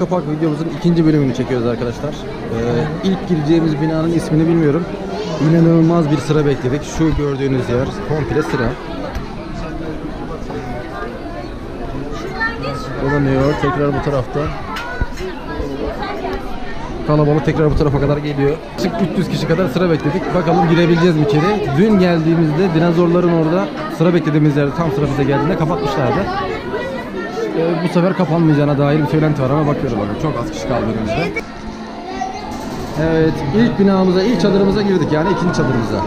Anka Park videomuzun ikinci bölümünü çekiyoruz arkadaşlar. Ee, ilk gireceğimiz binanın ismini bilmiyorum. İnanılmaz bir sıra bekledik. Şu gördüğünüz yer komple sıra. Dolanıyor. Tekrar bu tarafta. Kalabalık tekrar bu tarafa kadar geliyor. Yaklaşık 300 kişi kadar sıra bekledik. Bakalım girebileceğiz mi içeri? Dün geldiğimizde dinozorların orada sıra beklediğimiz yerde tam sıra bize geldiğinde kapatmışlardı. Ee, bu sefer kapanmayacağına dair bir söylenti var ama bakıyorum abi. Çok az kişi kaldı önümüzde. Evet, ilk binamıza, ilk çadırımıza girdik yani ikinci çadırımıza.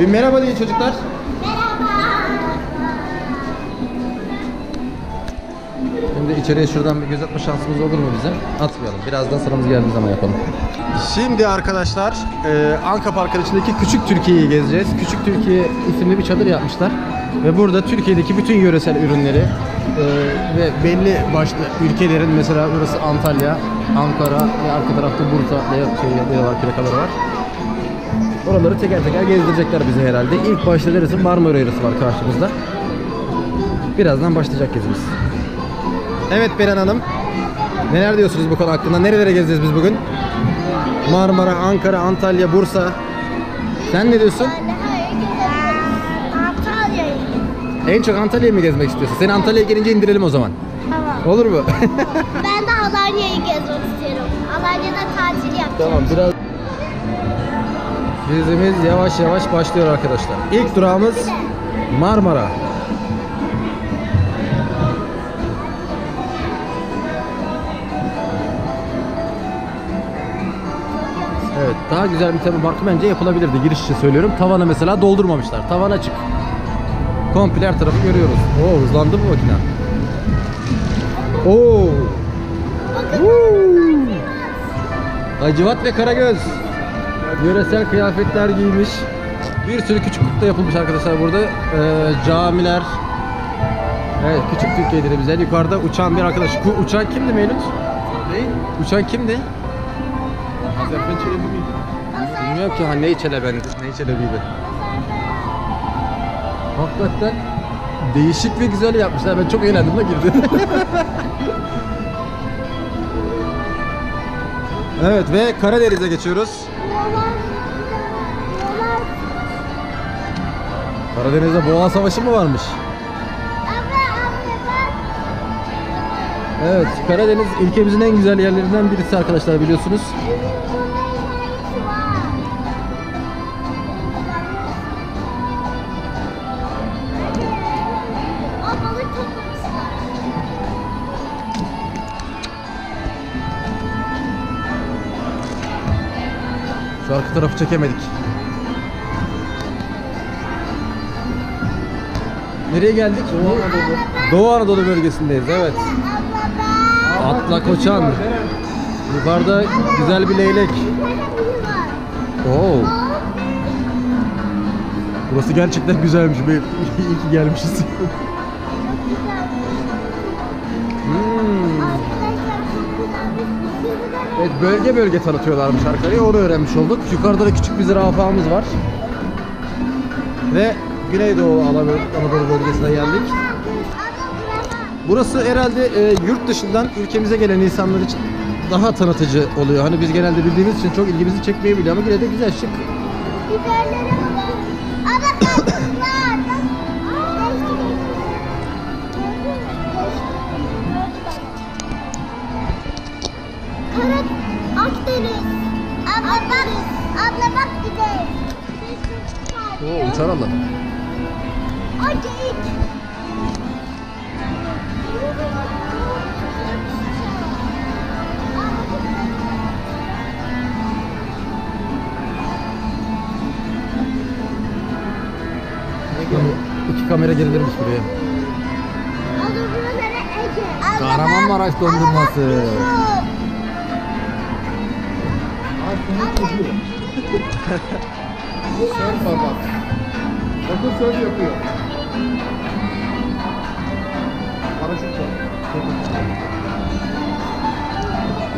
Bir merhaba deyin çocuklar. Şimdi içeriye şuradan bir göz atma şansımız olur mu bizim? Atmayalım. Birazdan sıramız geldiği zaman yapalım. Şimdi arkadaşlar e, Anka Park'ın içindeki Küçük Türkiye'yi gezeceğiz. Küçük Türkiye isimli bir çadır yapmışlar. Ve burada Türkiye'deki bütün yöresel ürünleri e, ve belli başlı ülkelerin mesela burası Antalya, Ankara ve arka tarafta Bursa ve şey, var, plakaları var. Oraları teker teker gezdirecekler bize herhalde. İlk başta neresi? Marmara Yarısı var karşımızda. Birazdan başlayacak gezimiz. Evet Beren Hanım. Neler diyorsunuz bu konu hakkında? Nerelere gezeceğiz biz bugün? Marmara, Ankara, Antalya, Bursa. Sen ne diyorsun? En çok Antalya'yı mı gezmek istiyorsun? Seni Antalya'ya gelince indirelim o zaman. Tamam. Olur mu? Ben de Alanya'yı gezmek istiyorum. Alanya'da tatil yapacağım. tamam biraz Gezimiz yavaş yavaş başlıyor arkadaşlar. İlk durağımız Marmara. Evet, daha güzel bir tema parkı bence yapılabilirdi. Giriş için söylüyorum. Tavanı mesela doldurmamışlar. Tavan açık. Komple her tarafı görüyoruz. Oo, hızlandı bu makine. Oo. Woo! Hacivat ve Karagöz. Yöresel kıyafetler giymiş. Bir sürü küçük kutla yapılmış arkadaşlar burada. Ee, camiler. Evet küçük Türkiye dedi bize. Yukarıda uçan bir arkadaş. Bu uçan kimdi Mevlüt? Ne? Uçan kimdi? Azerbaycan Çelebi miydi? Bilmiyorum ki ha ne çelebendi, ne çelebiydi. Hakikaten değişik ve güzel yapmışlar. Ben çok eğlendim de girdim. evet ve Karadeniz'e geçiyoruz. Karadeniz'de boğa savaşı mı varmış? Evet, Karadeniz ülkemizin en güzel yerlerinden birisi arkadaşlar biliyorsunuz. Şu arka tarafı çekemedik. Nereye geldik? Doğu Anadolu. Doğu Anadolu bölgesindeyiz evet. Atla Koçan. Yukarıda güzel bir leylek. Oo. Burası gerçekten güzelmiş. İyi ki gelmişiz. Evet bölge bölge tanıtıyorlarmış arkayı. Onu öğrenmiş olduk. Yukarıda da küçük bir zürafamız var. Ve Güneydoğu Anadolu bölgesine geldik. Burası herhalde e, yurt dışından ülkemize gelen insanlar için daha tanıtıcı oluyor. Hani biz genelde bildiğimiz için çok ilgimizi çekmeyebiliyor ama yine de güzel şık. Biberlere Akdeniz. Abla bak. Abla bak gidelim. Oo, uçar. Ay geyik. İki kamera gelirmiş buraya. Abla. Abla Kahramanmaraş dondurması. Abla bak kuzum. Sör baba. Bakın sör yapıyor. Paraşüt var.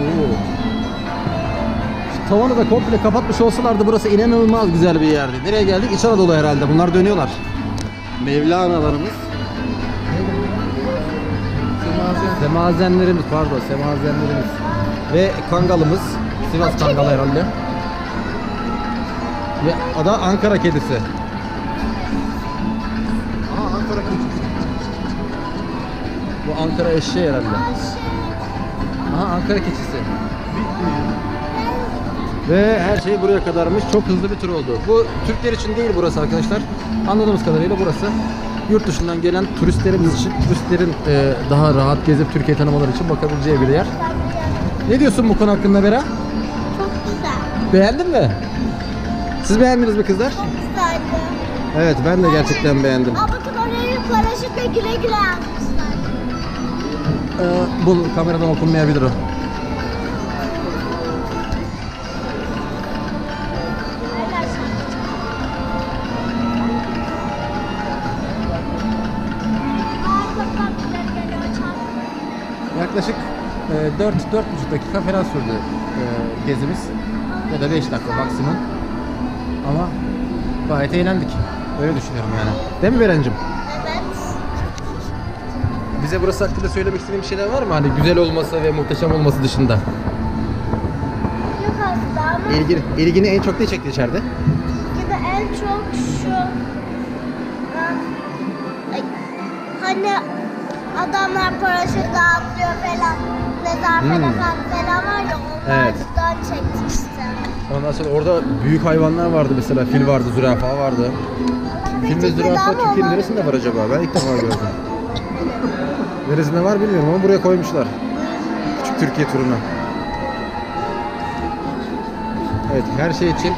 Oo. Şu tavanı da komple kapatmış olsalardı burası inanılmaz güzel bir yerdi. Nereye geldik? İç Anadolu herhalde. Bunlar dönüyorlar. Mevlana'larımız. Semazen. Semazenlerimiz pardon semazenlerimiz. Ve kangalımız. Sivas kangalı herhalde. Ve o da Ankara kedisi. Aa Ankara keçisi. Bu Ankara eşeği herhalde. Aha Ankara keçisi. Ve her şey buraya kadarmış. Çok hızlı bir tur oldu. Bu Türkler için değil burası arkadaşlar. Anladığımız kadarıyla burası yurt dışından gelen turistlerimiz için, turistlerin e, daha rahat gezip Türkiye tanımaları için bakabileceği bir yer. Ne diyorsun bu konu hakkında Bera? Çok güzel. Beğendin mi? Siz beğendiniz mi kızlar? Çok güzeldi. Evet ben de gerçekten beğendim. Aa bakın oraya paraşütle güle güle yapmışlar. Ee, bu kameradan okunmayabilir o. Yaklaşık e, 4 4,5 dakika falan sürdü e, gezimiz. Ya da 5 dakika maksimum. Ama gayet eğlendik. Öyle düşünüyorum yani. Değil mi Berencim? Evet. Bize burası hakkında söylemek istediğin bir şeyler var mı? Hani güzel olması ve muhteşem olması dışında. Yok aslında ama İlgini, ilgini en çok ne çekti içeride? gibi en çok şu ay, hani adamlar paraşütle atlıyor falan mezarfede Hmm. falan var ya Evet. onlardan çektik işte. Ondan sonra orada büyük hayvanlar vardı mesela. Fil vardı, zürafa vardı. Fil ve zürafa Türkiye'nin neresinde var acaba? Ben ilk defa gördüm. Neresinde var bilmiyorum ama buraya koymuşlar. Küçük Türkiye turuna. Evet her şey için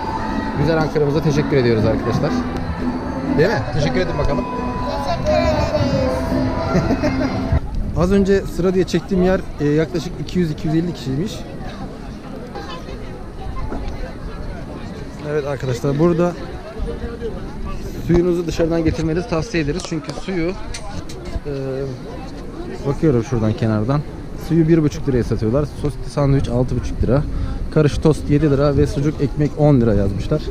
güzel Ankara'mıza teşekkür ediyoruz arkadaşlar. Değil mi? Teşekkür edin bakalım. Teşekkür ederiz. Az önce sıra diye çektiğim yer e, yaklaşık 200-250 kişiymiş. Evet arkadaşlar burada suyunuzu dışarıdan getirmenizi tavsiye ederiz. Çünkü suyu e, bakıyorum şuradan kenardan. Suyu 1,5 liraya satıyorlar. Sosisli sandviç 6,5 lira. Karışık tost 7 lira ve sucuk ekmek 10 lira yazmışlar.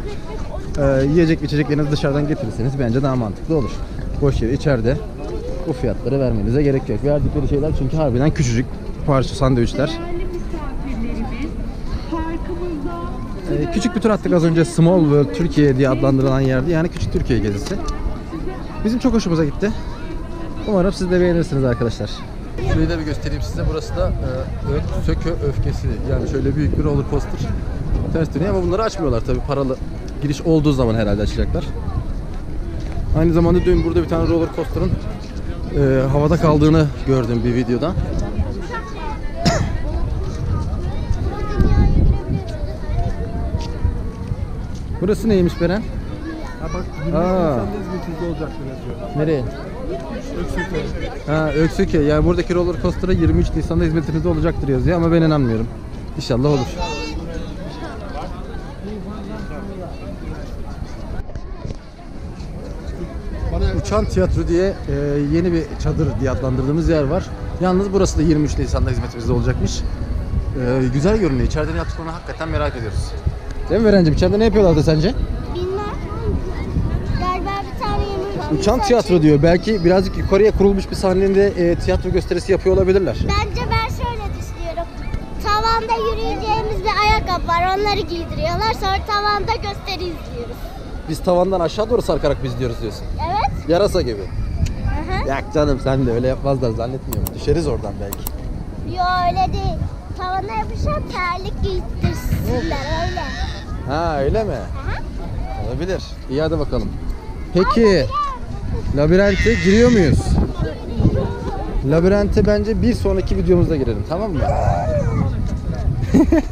E, yiyecek içeceklerinizi dışarıdan getirirseniz bence daha mantıklı olur. Boş yere içeride bu fiyatları vermenize gerek yok. Verdikleri şeyler çünkü harbiden küçücük parça sandviçler. Ee, küçük bir tur attık az önce Small World Türkiye diye adlandırılan yerdi. Yani küçük Türkiye gezisi. Bizim çok hoşumuza gitti. Umarım siz de beğenirsiniz arkadaşlar. Şurayı da bir göstereyim size. Burası da e, Sökö Öfkesi. Yani şöyle büyük bir roller coaster. Ters dönüyor ama bunları açmıyorlar tabii. Paralı giriş olduğu zaman herhalde açacaklar. Aynı zamanda dün burada bir tane roller coaster'ın e, havada kaldığını gördüm bir videoda. Burası neymiş Beren? Ha bak 20 Aa. Nisan'da hizmetinizde olacaktır yazıyor. Nereye? Öksürte. Ha Öksüke. Yani buradaki roller coaster'a 23 Nisan'da hizmetinizde olacaktır yazıyor ama ben inanmıyorum. İnşallah olur. Uçan Tiyatro diye e, yeni bir çadır diye adlandırdığımız yer var. Yalnız burası da 23 Nisan'da hizmetimizde olacakmış. E, güzel görünüyor. İçeride ne yaptıklarını hakikaten merak ediyoruz. Değil mi Verencim? İçeride ne yapıyorlardı sence? Bilmem. Galiba bir tane yemek Uçan tiyatro diyor. Belki birazcık yukarıya kurulmuş bir sahnede e, tiyatro gösterisi yapıyor olabilirler. Bence ben şöyle düşünüyorum. Tavanda yürüyeceğimiz bir ayakkabı var. Onları giydiriyorlar. Sonra tavanda gösteri izliyoruz. Biz tavandan aşağı doğru sarkarak biz diyoruz diyorsun. Evet. Yarasa gibi. Hı. Yak canım sen de öyle yapmazlar zannetmiyorum. Düşeriz oradan belki. Yo öyle değil. Tavana yapışan terlik giydirsinler öyle. Ha öyle mi? Hı. Olabilir. İyi hadi bakalım. Peki labirente giriyor muyuz? Labirente bence bir sonraki videomuzda girelim tamam mı?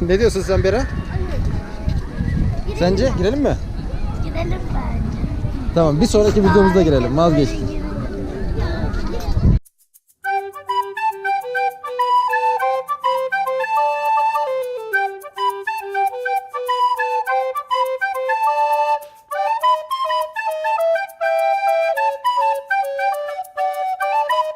ne diyorsun sen Bera? Sence girelim mi? Tamam bir sonraki videomuzda girelim vazgeçtim.